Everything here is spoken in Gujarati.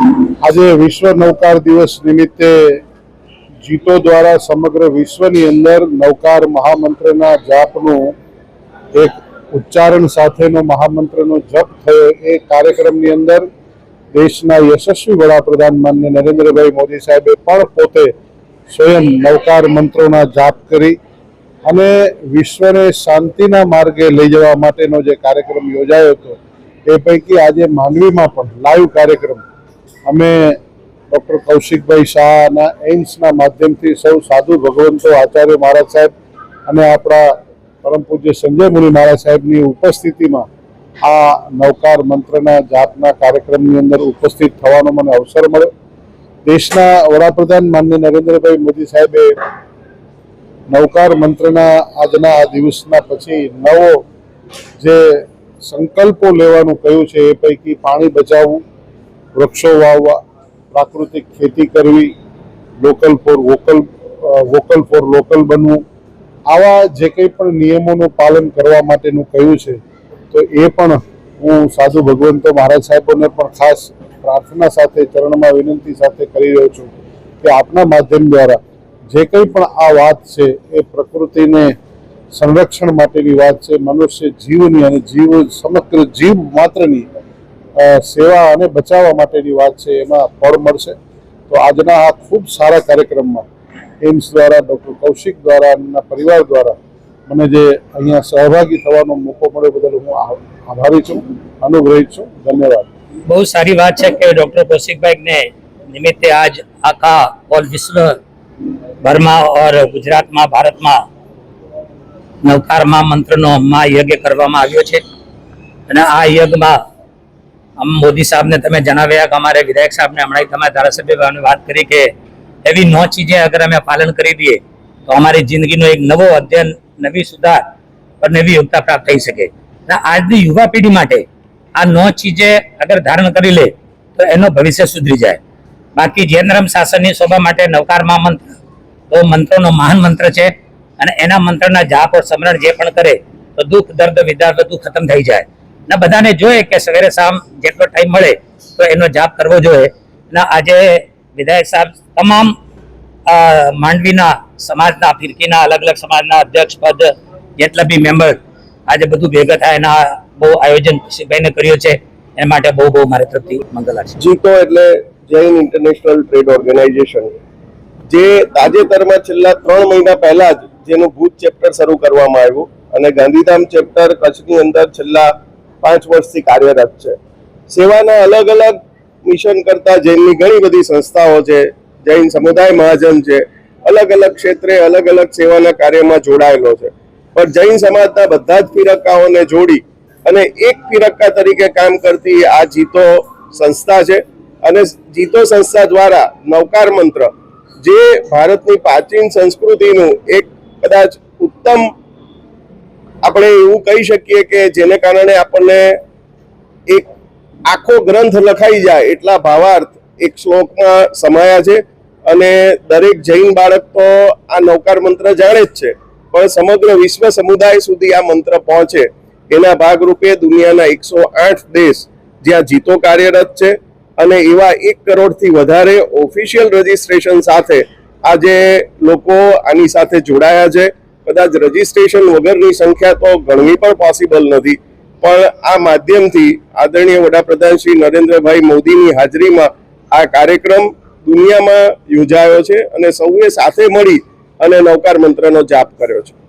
આજે વિશ્વ નૌકાર દિવસ નિમિત્તે જીતો દ્વારા સમગ્ર વિશ્વની અંદર નૌકાર મહામંત્રના જાપનું એક ઉચ્ચારણ સાથેનો મહામંત્રનો જપ થયો. એ કાર્યક્રમની અંદર દેશના યશસ્વી વડાપ્રધાન માન્ય નરેન્દ્રભાઈ મોદી સાહેબે પણ પોતે સ્વયં નૌકાર મંત્રોના જાપ કરી અને વિશ્વને શાંતિના માર્ગે લઈ જવા માટેનો જે કાર્યક્રમ યોજાયો હતો, એ પૈકી આજે માંડવીમાં પણ લાઈવ કાર્યક્રમ અમે ડૉક્ટર કૌશિકભાઈ શાહના એઇમ્સના માધ્યમથી સૌ સાધુ ભગવંતો, આચાર્ય મહારાજ સાહેબ અને આપણા પરમ પૂજ્ય સંજય મુનિ મહારાજ સાહેબની ઉપસ્થિતિમાં આ નૌકાર મંત્રના જાપના કાર્યક્રમની અંદર ઉપસ્થિત થવાનો મને અવસર મળ્યો. દેશના વડાપ્રધાન માન્ય નરેન્દ્રભાઈ મોદી સાહેબે નૌકાર મંત્રના આજના આ દિવસના પછી નવો જે સંકલ્પો લેવાનું કહ્યું છે એ પૈકી પાણી બચાવવું વૃક્ષો વાવવા, પ્રાકૃતિક ખેતી કરવી local for vocal vocal for local બનવું, આવા જે કંઈ પણ નિયમોનું પાલન કરવા માટેનું કહ્યું છે, તો એ પણ હું સાધુ ભગવંતો મહારાજ સાહેબોને પણ ખાસ પ્રાર્થના સાથે, ચરણમાં વિનંતી સાથે કરી રહ્યો છું કે આપના માધ્યમ દ્વારા જે કંઈ પણ આ વાત છે, એ પ્રકૃતિને સંરક્ષણ માટેની વાત છે, મનુષ્ય જીવની અને જીવ સમગ્ર જીવ માત્રની સેવા અને બચાવવા માટેની વાત છે, એમાં ફળ મળશે. તો આજના આ ખૂબ સારા કાર્યક્રમમાં એમ્સ દ્વારા, ડૉક્ટર કૌશિક દ્વારા એમના પરિવાર દ્વારા મને જે અહીંયા સહભાગી થવાનો મોકો મળ્યો બદલ હું આભારી છું, અનુગ્રહિત છું. ધન્યવાદ. બહુ સારી વાત છે કે ડૉક્ટર કૌશિકભાઈને નિમિત્તે આજ આખા ઓલ વિશ્વ ભરમાં ઓર ગુજરાતમાં, ભારતમાં નવકારમાં મંત્રનો મહાયજ્ઞ કરવામાં આવ્યો છે. અને આ યજ્ઞમાં આમ મોદી સાહેબને તમે જણાવ્યા કે અમારે વિધાયક સાહેબને હમણાં તમારા ધારાસભ્ય વાત કરી કે એવી નો ચીજે અગર અમે પાલન કરી દઈએ, તો અમારી જિંદગીનો એક નવો અધ્યયન, નવી સુધાર પર નવી યોગ્યતા પ્રાપ્ત થઈ શકે. આજની યુવા પેઢી માટે આ નો ચીજે અગર ધારણ કરી લે, તો એનો ભવિષ્ય સુધરી જાય. બાકી જૈનરમ શાસનની શોભા માટે નવકાર મહામંત્ર, તો મંત્રોનો મહાન મંત્ર છે. અને એના મંત્રના જાપ ઓર સ્મરણ જે પણ કરે, તો દુઃખ, દર્દ, વિદાર બધું ખતમ થઈ જાય. ને, બધાને જોઈએ કે સવેરે શામ જેટલો ટાઈમ મળે તો એનો જાપ કરવો જોઈએ. ને, આજે વિધાયક સાહેબ તમામ માંડવીના સમાજના, ફિરકીના, અલગ અલગ સમાજના અધ્યક્ષ પદ જેટલા બી મેમ્બર આજે બધું ભેગા થાય એના બહુ આયોજન કુશીભાઈને કર્યું છે. એ માટે બહુ બહુ મારી તરફથી મંગલ આશીષ જીતો એટલે જૈન ઇન્ટરનેશનલ ટ્રેડ ઓર્ગેનાઇઝેશન જે તાજેતરમાં છેલ્લા ત્રણ મહિના પહેલા જ જેનું ભૂત ચેપ્ટર શરૂ કરવામાં આવ્યું અને ગાંધીધામ ચેપ્ટર કચ્છની અંદર છેલ્લા પાંચ વર્ષથી કાર્યરત છે. સેવાના અલગ અલગ મિશન કરતા જૈનની ઘણી બધી સંસ્થાઓ છે, જૈન સમુદાય મહાજન છે, અલગ અલગ ક્ષેત્રે અલગ અલગ સેવાના કાર્યમાં જોડાયેલો છે. પણ જૈન સમાજના બધા જ ફિરક્કાઓને જોડી અને એક ફિરક્કા તરીકે કામ કરતી આ જીતો સંસ્થા છે અને જીતો સંસ્થા દ્વારા નવકાર મંત્ર, જે ભારતની પ્રાચીન સંસ્કૃતિનું એક કદાચ ઉત્તમ આપણે એવું કહી શકીએ કે જેને કારણે આપણને એક આખો ગ્રંથ લખાઈ જાય એટલા ભાવાર્થ એક શ્લોકમાં સમાયા છે અને દરેક જૈન બાળક તો આ નૌકાર મંત્ર જાણે જ છે. પણ સમગ્ર વિશ્વ સમુદાય સુધી આ મંત્ર પહોંચે. એના ભાગરૂપે દુનિયાના એકસો આઠ દેશ જ્યાં જીતો કાર્યરત છે અને એવા એક કરોડથી વધારે ઓફિશિયલ રજિસ્ટ્રેશન સાથે આજે લોકો આની સાથે જોડાયા છે. કદાચ રજીસ્ટ્રેશન વગરની સંખ્યા તો ગણવી પણ પોસિબલ નથી. પણ આ માધ્યમથી આદરણીય વડાપ્રધાન શ્રી નરેન્દ્રભાઈ મોદીની હાજરીમાં આ કાર્યક્રમ દુનિયામાં યોજાયો છે અને સૌએ સાથે મળી અને નૌકાર મંત્રનો જાપ કર્યો છે.